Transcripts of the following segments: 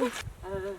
పోదాం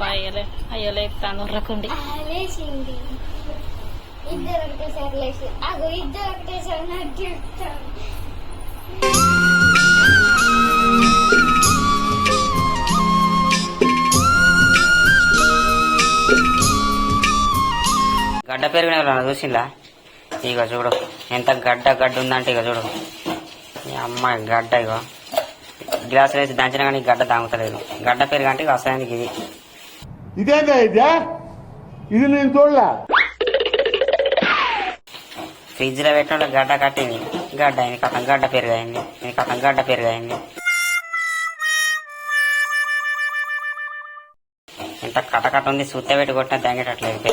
పా అయ్యలే అయ్యో లేపుతాను రకుండి లేచింది. ఇద్దరు ఒకటేసారి లేచి అగో ఇద్దరు ఒకటేసారి నడిచేస్తాను. గడ్డ పెరిగిన ఎవరన్నా చూసిందా ఇక చూడు ఎంత గడ్డ గడ్డ ఉందంటే ఇక చూడు. ఈ అమ్మాయి గడ్డ ఇగో. గ్లాస్ వేసి దంచిన కానీ గడ్డ తాగుతలేదు. గడ్డ పెరుగు అంటే ఇక అసలానికి ఇది. ఇదేందా ఇదే? ఇది నేను చూడలే. ఫ్రిడ్జ్లో పెట్టిన గడ్డ కట్టింది. గడ్డ అయింది. కథం గడ్డ పెరుగు అయింది. ఇది కథం గడ్డ పెరుగు అయింది. ఎంత కటకట ఉంది. సుత్త పెట్టి కొట్టిన తెంగేటట్లేదు ఇది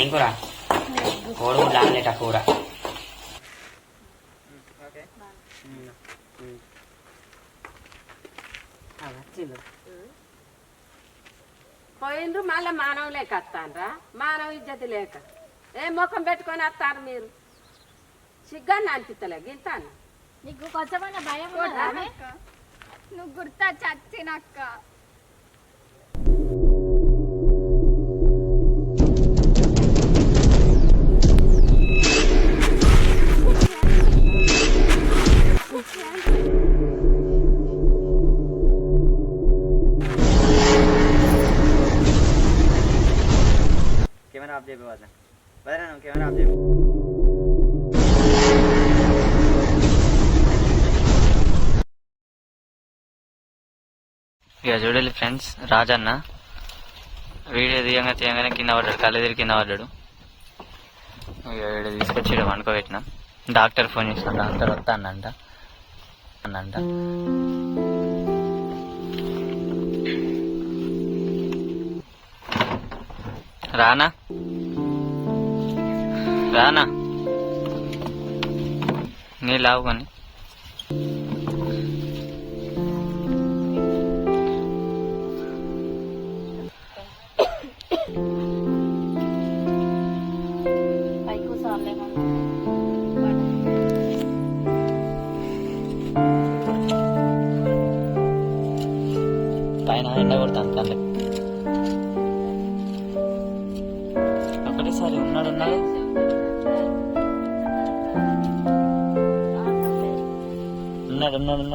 ఏం కూర? కోడిగుడ్లు ఆమ్లెట్ ఆ కూర? మళ్ళీ మానవ లేక వస్తాన్రా మానవ ఇజ్జతి లేక. ఏ ముఖం పెట్టుకొని వస్తారు మీరు? సిగ్గాన్ని అనిపిస్తలే గింతాను. నీకు కొంచెమైనా భయం నువ్వు గుర్తా చచ్చినక్క ఫ్రెండ్స్ రాజన్న. వీడియో తీయంగా తీయంగానే కింద పడ్డాడు కళ్ళెదిరి కింద పడ్డాడు. ఇక వీడియో తీసుకొచ్చి ఈడ వండుకోబెట్టినాం. డాక్టర్ ఫోన్ చేసిన డాక్టర్ వస్తా అన్నంట. అన్నంట. రానా? రానా? నీ లావుకొని.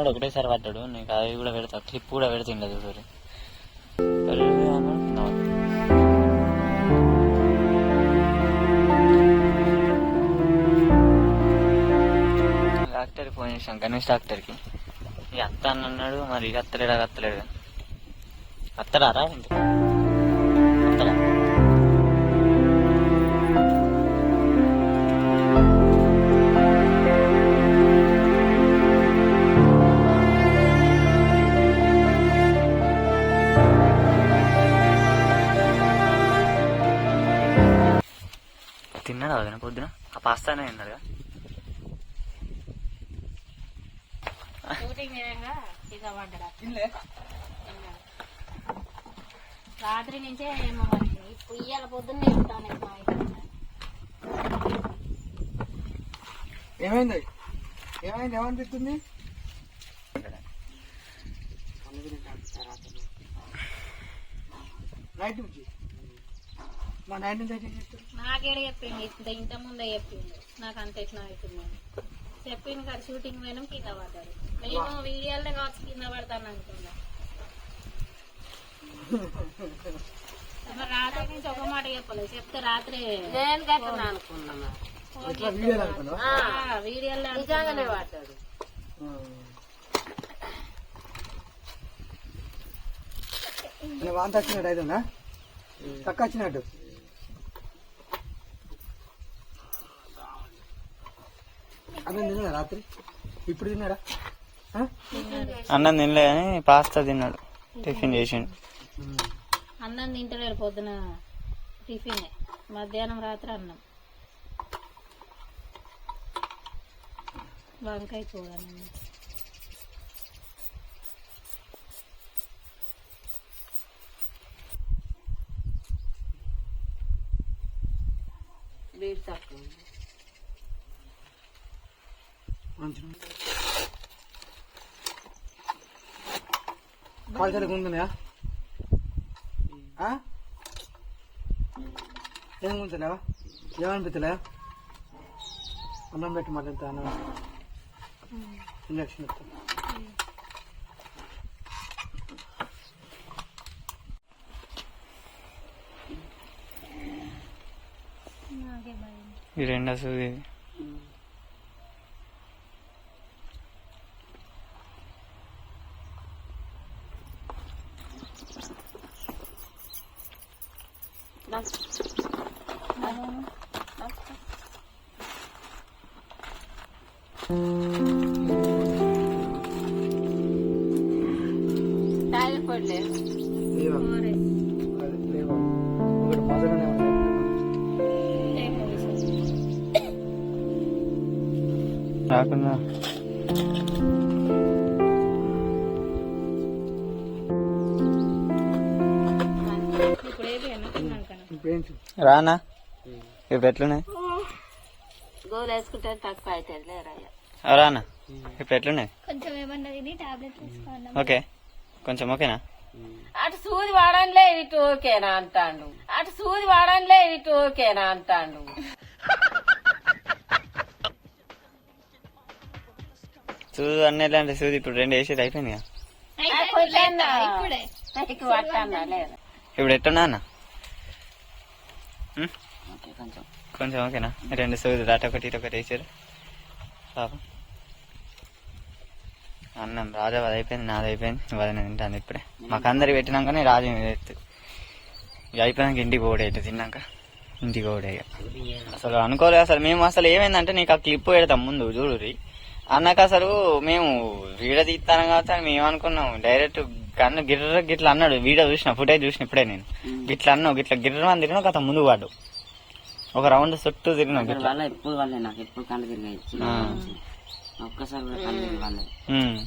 కూడా ఒకటేసారి పడ్డాడు నీకు అవి కూడా పెడతా క్లిప్ కూడా పెడుతుండే చూడు డాక్టర్ ఫోన్ చేసాం గణేష్ డాక్టర్కి. ఇక అత్త అని అన్నాడు మరి ఇక అత్తలేడా అత్తలేడు అత్తడారా ఇంటి తిన్నాడా వదిన? పొద్దున? ఆ పాస్తానే పడ్డా రాత్రి నుంచే ఏమో ఇప్పుడు ఇయ్యాల పొద్దున్నే ఇంట్లో. ఏమైంది? ఏమైంది? ఏమనిపిస్తుంది నైట్ నుంచి మా అయితే? నాకేడ చెప్పిండు? ఇంత ఇంత ముందే చెప్పిండు. నాకు అంత ఎట్లా అవుతుంది. చెప్పిండు కదా షూటింగ్ పోయినాం కింద పడ్డాడు. నేను వీడియోలో కావచ్చు కింద పడతాను అనుకున్నా. రాత్రి నుంచి ఒక మాట చెప్పలేదు. చెప్తే రాత్రి నేను కట్టిన అనుకున్నా ఇట్లా వీడియోలు నిజంగానే పడ్డాడు. వాంత వచ్చినట్టు అవుతుందా తక్కువ వచ్చినట్టు అన్నం తిన్నాడా రాత్రి? ఇప్పుడు తిన్నాడా? అన్నం తినలే కానీ పాస్తా తిన్నాడు. టిఫిన్ చేసిండు. అన్నం తింటలేడు పొద్దున టిఫిన్. మధ్యాహ్నం రాత్రి అన్నం. వంకాయ చూడండి బీట్ తక్కువ కాలు ఏం ఉంచలేవా ఏమనిపించలేవా అన్నం పెట్టి మళ్ళీ ఎంత అన్నం ఇంజక్షన్ ఇస్తా. ఈ రెండో సూది రాకుండా. రానా? ఇప్పుడు ఎట్లున్నాయి? గోలు వేసుకుంటే తక్కువ అవుతుంది లేరయ్య ఆ, రానా? ఇప్పుడు ఎట్లున్నాయి? కొంచెం ఏమన్నా టాబ్లెట్ ఓకే. కొంచెం ఓకేనా? అటు సూది వాడనిలే ఇటు ఓకేనా అంటాడు. అటు సూది వాడనిలే ఇటు ఓకేనా అంటాడు. సూది అన్నీ ఎలాంటి సూది ఇప్పుడు రెండు వేసేది అయిపోయింది కదా? ఇప్పుడే. ఎట్టున్నా అన్న? కొంచెం. ఓకేనా? రెండు సూదులు అటు ఒకటి ఇటు ఒకటి వేసారు పాపం. అన్నం రాజా అది అయిపోయింది నాది అయిపోయింది వదిన తింటాను ఇప్పుడే. మాకు అందరికి పెట్టినాకనే రాజు మీద ఎత్తు. ఇక అయిపోయినాక ఇంటికి పోడే తిన్నాక. ఇంటికి పోడే ఇక. అసలు అనుకోలేదు అసలు మేము అసలు ఏమైందంటే నీకు ఆ క్లిప్ పెడతాం ముందు చూడురి అన్నాక అసలు మేము వీడియో తీస్తాను కాబట్టి అని మేము అనుకున్నాం. డైరెక్ట్ కన్ను గిర్ర గిట్ల అన్నాడు. వీడియో చూసిన ఫుటేజ్ చూసిన ఇప్పుడే నేను. గిట్ల అన్నావు గిట్ల గిర్ర అని తిరిగినా కథ ముందు వాడు. ఒక రౌండ్ చుట్టూ తిరిగినాం గిట్ల. ఎప్పుడు నాకు ఎప్పుడు. ఒక్కసారి కూడా కళ్ళు తిరిగి వాళ్ళే ఉమ్.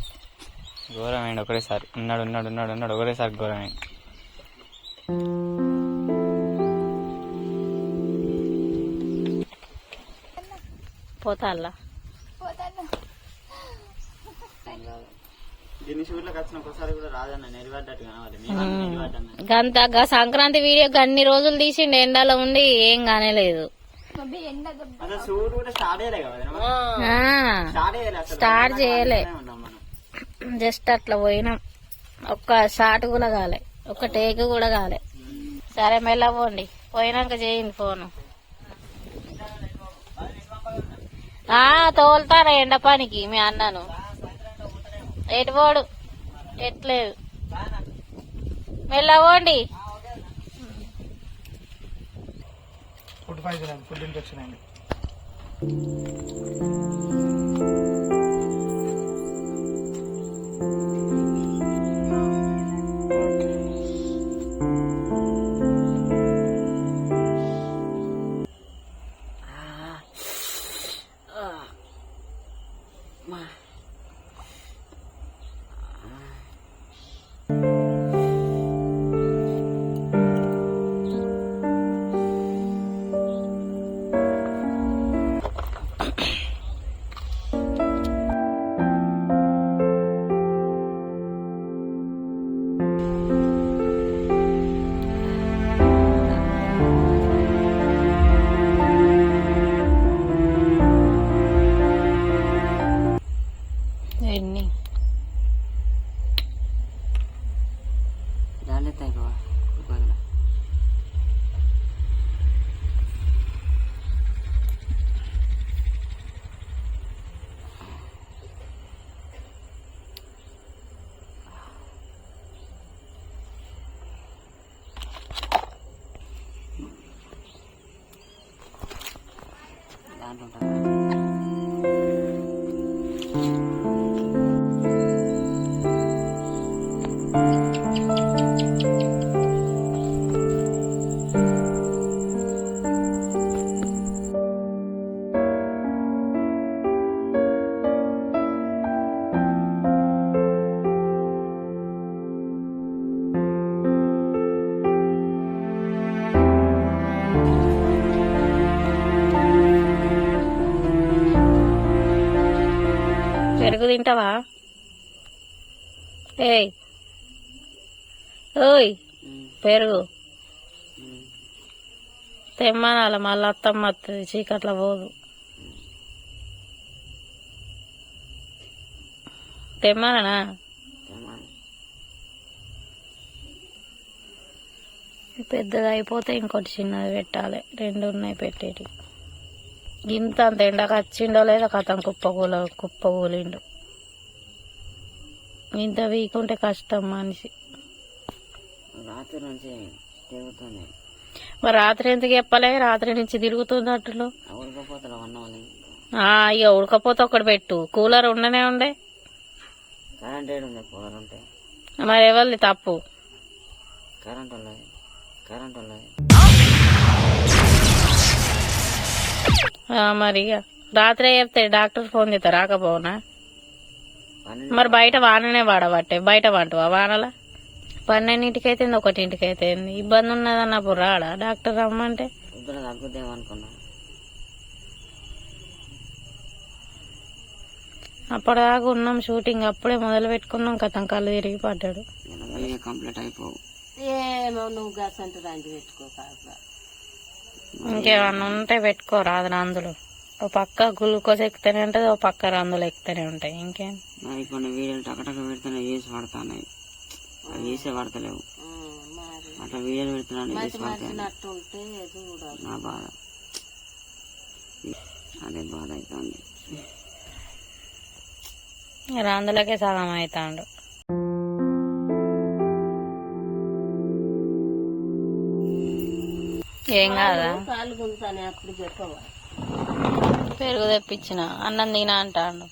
ఘోరమైంది ఒకటేసారి. ఉన్నాడు ఉన్నాడు ఉన్నాడు ఉన్నాడు. ఒకటేసారి ఘోరమైంది. పోతాల్లా? గంత గా సంక్రాంతి వీడియో అన్ని రోజులు తీసిండు ఎండలో ఉండి ఏం కానేలేదు. స్టార్ట్ చేయలే జస్ట్ అట్లా పోయినాం. ఒక్క షాట్ కూడా కాలే. ఒక్క టేక్ కూడా కాలే. సరే మెల్లపోండి పోయినాక చేయండి ఫోను. ఆ తోలుతారా ఎండ పనికి మీ అన్నను. ఎటు పోడు? ఎట్లేదు ఫుడ్ పాయిజన్ అయింది ఫుడ్ ఇన్ఫెక్షన్ అయింది దాంట్లో ఉంటుంది పెరుగు తింటావా? ఏయ్. ఓయ్. పెరుగు. తెమ్మనాల మళ్ళీ అత్తమ్మ వస్తుంది చీకట్ల పోదు. తెమ్మనా పెద్దది అయిపోతే ఇంకోటి చిన్నది పెట్టాలి. రెండు ఉన్నాయి పెట్టేటి ఇంత అంత ఎండకు వచ్చిండో లేదో కథం కుప్పకూల కుప్పకూలిండు. ఇంత వీకుంటే కష్టం మనిషి. రాత్రి నుంచి తిరుగుతుంది. మరి రాత్రి ఎందుకు చెప్పలే? రాత్రి నుంచి తిరుగుతుంది అట్లు. ఇక ఉడకపోతే ఒకటి పెట్టు. కూలర్ ఉండనే ఉండే. కరెంట్ ఉంది కూలర్ ఉంటే. మరి ఎవరిది తప్పు? కరెంట్ ఉన్నది కరెంట్ ఉన్నది మరి ఇక రాత్రే చెప్తే డాక్టర్ ఫోన్ చేస్తా రాకపోనా? మరి బయట వాననే వాడబట్టే. బయట వంటవా వానల? పన్నెండింటికి అయితే ఒకటింటికి అయితే ఇబ్బంది ఉన్నదన్నప్పుడు రాడా డాక్టర్ రమ్మంటే అప్పటిదాకా ఉన్నాం షూటింగ్ అప్పుడే మొదలు పెట్టుకున్నాం కథం కళ్ళు తిరిగి పడ్డాడు. మెల్లగా కంప్లీట్ అయిపోవు. ఏమో నువ్వు గసంటు రండి పెట్టుకోక ఇంకేమన్నా ఉంటే పెట్టుకోరాదు అందులో. ఓ పక్క గ్లూకోజ్ ఎక్కుతూనే ఉంటుంది ఓ పక్క రందులు ఎక్కుతూనే ఉంటాయి. ఇంకేం? మరి కొన్ని వీడియోలు టకటక పెడుతున్నా వేసి పడుతున్నాయి. అవి వేసే పడతలేవు. అట్లా వీడియోలు పెడుతున్నాను వేసి పడతాయి నా బాధ. అదే బాధ అవుతుంది రందులకే సగం అవుతాడు ఏం కాదా? కాలు అప్పుడు చెప్పవా? పెరుగు తెప్పించిన. అన్నం తినా అంటాడు.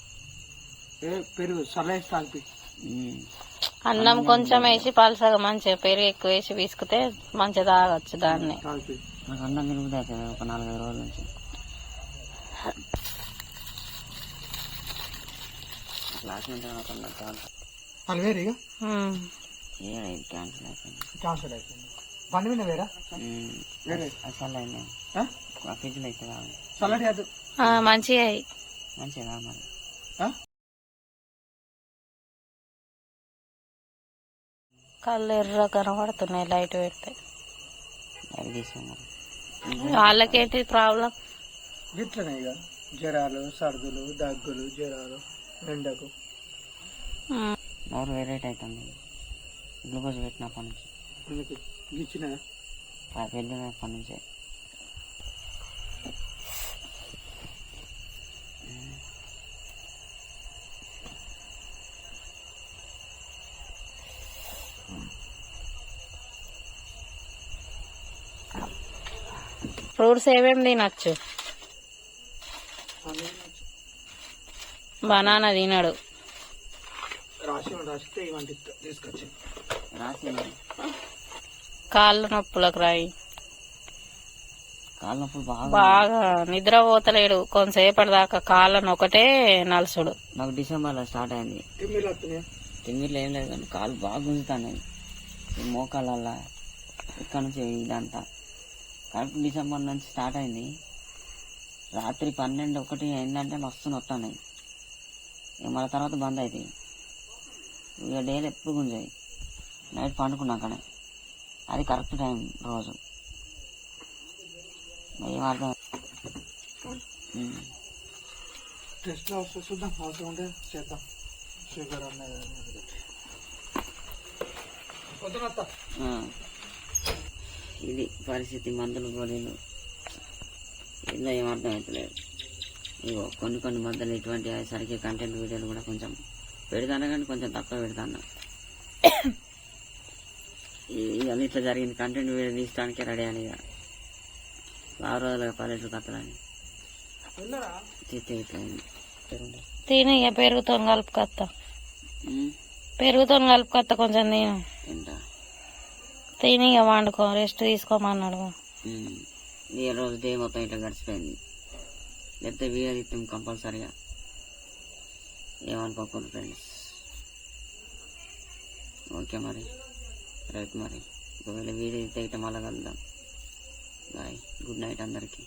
ఏ పెరుగు. అన్నం కొంచెం వేసి పలసగా మంచిగా పెరుగు ఎక్కువ వేసి పిసికితే మంచిగా తాగొచ్చు దాన్ని. అన్నం అవుతుంది ఒక నాలుగైదు రోజుల నుంచి. క్యాన్సిల్. అయిపోయింది. క్యాన్సల్ అయిపోయింది. బండి మీద వేరా. వేరే. ఫ్రిడ్జ్లో అయితే కాదు చల్లటి మంచిగా మంచిగా మరి? కళ్ళు ఎర్ర కనబడుతున్నాయి లైట్ పెడితే. వాళ్ళకేంటి ప్రాబ్లం? గిట్లనే ఇక జ్వరాలు సర్దులు దగ్గులు జ్వరాలు ఎండకు. నోరు వేరేట్ అవుతుంది. గ్లూకోజ్ పెట్టినప్పటి నుంచి. వెళ్ళినప్పటి నుంచే ఫ్రూట్స్ ఏమేమి తినచ్చు? బనానా తినడు. రాసి రాసితే ఇవంటి తీసుకొచ్చి. రాసి కాళ్ళు నొప్పులకు రాయి. కాళ్ళ నొప్పులు బాగా బాగా నిద్ర పోతలేడు కొంతసేపటి దాకా కాళ్ళను ఒకటే నలుసుడు. నాకు డిసెంబర్లో స్టార్ట్ అయింది. తిమ్మిర్లు ఏం లేదు కానీ కాళ్ళు బాగా గుంజుతున్నాయి. ఈ మోకాళ్ళ ఇక్కడ నుంచి ఇదంతా. కరెక్ట్ డిసెంబర్ నుంచి స్టార్ట్ అయింది. రాత్రి పన్నెండు ఒకటి అయిందంటే మస్తు నొస్తున్నాయి ఇక మళ్ళీ తర్వాత బంద్ అవుతాయి ఇక డైలీ ఎప్పుడు గుంజాయి. నైట్ పండుకున్నాకనే. అది కరెక్ట్ టైం రోజు. ఏం అర్థం. టెస్ట్ చూద్దాం. అవసరం ఉంటే చేద్దాం. షుగర్ ఆ. ఇది పరిస్థితి మందులు గోళీలు ఇందులో ఏం అర్థం అవుతలేదు ఇగో కొన్ని కొన్ని మందులు ఇటువంటి సరికి కంటెంట్ వీడియోలు కూడా కొంచెం పెడతాను కానీ కొంచెం తక్కువ పెడతాను. ఇవన్నీ ఇట్లా జరిగింది కంటెంట్ వీడియో తీయడానికే రెడీ అని ఇక బాగా రోజులుగా పల్లెటూరు కత్తలని. తిని ఇక పెరుగుతో కలుపుకొత్త. పెరుగుతో కలుపుకొత్త కొంచెం తింటా తిని ఇక వండుకో రెస్ట్ తీసుకోమన్నాడు. ఈ రోజు డే మొత్తం ఇట్లా గడిచిపోయింది. లేకపోతే వీఆర్ ఇస్తాం కంపల్సరీగా. ఏమనుకోకుండా ఫ్రెండ్స్ ఓకే మరి. రైట్ మరి. ఒకవేళ వీడియో ఇస్తే ఇట్లా మళ్ళా కలుద్దాం. బాయ్. గుడ్ నైట్ అందరికీ.